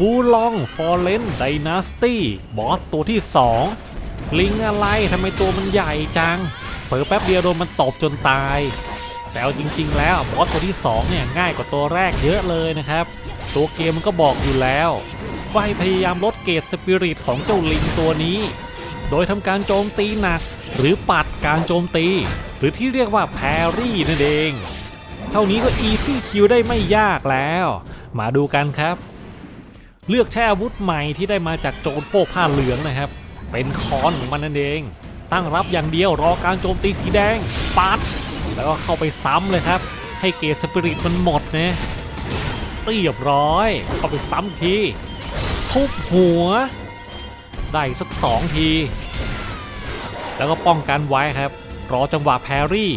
ฟูลองฟอร์เรนไดนาสตี้บอสตัวที่ 2 ลิงอะไรทำไมตัวมันใหญ่จัง เผลอแป๊บเดียวโดนมันตบจนตาย แต่เอาจริง ๆ แล้วบอสตัวที่ 2 เนี่ยง่ายกว่าตัวแรกเยอะเลยนะครับ ตัวเกมมันก็บอกอยู่แล้วว่าให้พยายามลดเกรดสปิริตของเจ้าลิงตัวนี้ โดยทำการโจมตีหนัก หรือปัดการโจมตี หรือที่เรียกว่าแพรรี่นั่นเอง เท่านี้ก็ Easy Kill ได้ไม่ยากแล้ว มาดูกันครับ เลือกใช้อาวุธใหม่ที่ได้มาจากโจรโพกผ้าเหลืองนะครับ เป็นคอนของมันนั่นเอง ตั้งรับอย่างเดียวรอการโจมตีสีแดงปัดแล้วก็เข้าไปซ้ำเลยครับ ให้เกสปิริตมันหมดนะเรียบร้อย เข้าไปซ้ำทีทุบหัว ได้สักสองที แล้วก็ป้องกันไว้ครับ รอจังหวะแพรรี่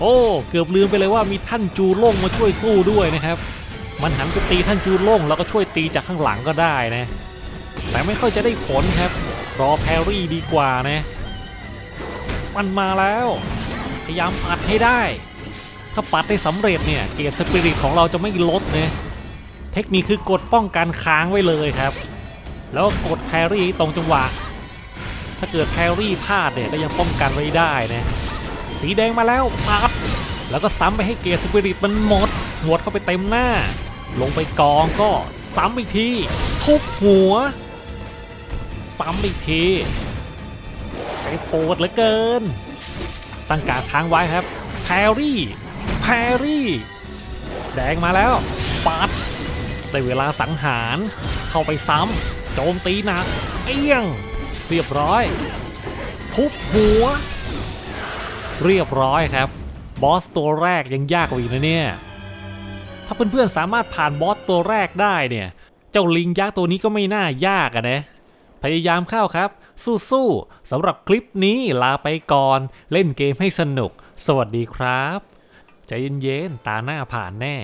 โอ้ เกือบลืมไปเลยว่ามีท่านจูโล่งมาช่วยสู้ด้วยนะครับ มันหันไปตีท่านจูโล่งแล้วก็ช่วยตีจากข้างหลังก็ได้นะ แต่ไม่ค่อยจะได้ผลครับ รอแพรรี่ดีกว่านะ มันมาแล้ว พยายามปัดให้ได้ ถ้าปัดได้สำเร็จเนี่ยเกรดสปิริตของเราจะไม่ลดนะเทคนิคคือกดป้องกันค้างไว้เลยครับ แล้วก็กดแพรรี่ตรงจังหวะ ถ้าเกิดแพรรี่พลาดเนี่ยก็ยังป้องกันไว้ได้นะ สีแดงมาแล้วปัด แล้วก็ซ้ำไปให้เกสปิริตมันหมดหมดเข้าไปเต็มหน้า ลงไปกองก็ซ้ำอีกที ทุบหัว ซ้ำอีกทีใจปวดเหลือเกิน ตั้งการค้างไว้ครับแพรรี่แพรรี่ แดงมาแล้วปัดได้เวลาสังหารเข้าไปซ้ำโจมตีหนักเอี้ยง เรียบร้อย ทุบหัว เรียบร้อยครับ บอสตัวแรกยังยากกว่าอีกนะเนี่ย ถ้าเพื่อนๆสามารถผ่านบอสตัวแรกได้เนี่ย เจ้าลิงยักษ์ตัวนี้ก็ไม่น่ายากอะนะ พยายามเข้าครับ สู้ๆสำหรับคลิปนี้ลาไปก่อน เล่นเกมให้สนุก สวัสดีครับ ใจเย็นๆ ตาหน้าผ่านแน่